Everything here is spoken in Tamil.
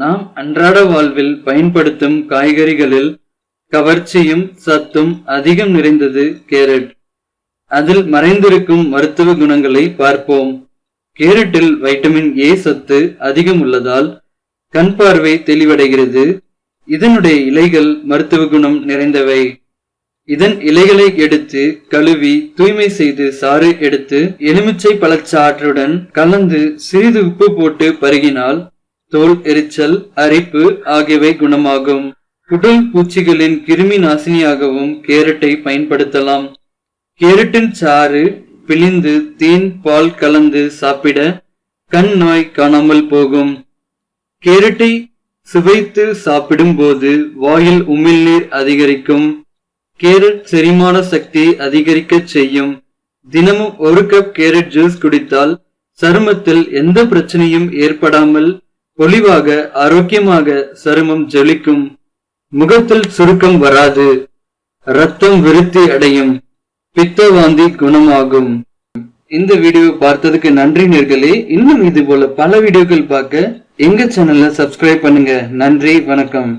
நாம் அன்றாட வாழ்வில் பயன்படுத்தும் காய்கறிகளில் கவர்ச்சியும் சத்தும் அதிகம் நிறைந்தது கேரட். அதில் மறைந்திருக்கும் மருத்துவ குணங்களை பார்ப்போம். கேரட்டில் வைட்டமின் ஏ சத்து அதிகம் உள்ளதால் கண் பார்வை தெளிவடைகிறது. இதனுடைய இலைகள் மருத்துவ குணம் நிறைந்தவை. இதன் இலைகளை எடுத்து கழுவி தூய்மை செய்து சாறு எடுத்து எலுமிச்சை பழச்சாற்றுடன் கலந்து சிறிது உப்பு போட்டு பருகினால் தோல் எரிச்சல் அரிப்பு ஆகியவை குணமாகும். குடல் பூச்சிகளின் கிருமி நாசினியாகவும் கேரட்டை பயன்படுத்தலாம். கேரட்டின் சாறு பிழிந்து தேன் பால் கலந்து சாப்பிட கண் நோய் காணாமல் போகும். கேரட்டை சுவைத்து சாப்பிடும்போது வாயில் உமிழ்நீர் அதிகரிக்கும். கேரட் செரிமான சக்தியை அதிகரிக்க செய்யும். தினமும் ஒரு கப் கேரட் ஜூஸ் குடித்தால் சருமத்தில் எந்த பிரச்சனையும் ஏற்படாமல் பொலிவாக ஆரோக்கியமாக சருமம் ஜொலிக்கும். முகத்தில் சுருக்கம் வராது. ரத்தம் விருத்தி அடையும். பித்தவாந்தி குணமாகும். இந்த வீடியோ பார்த்ததுக்கு நன்றி நேர்களே. இன்னும் இது போல பல வீடியோக்கள் பார்க்க எங்க சேனலை சப்ஸ்கிரைப் பண்ணுங்க. நன்றி வணக்கம்.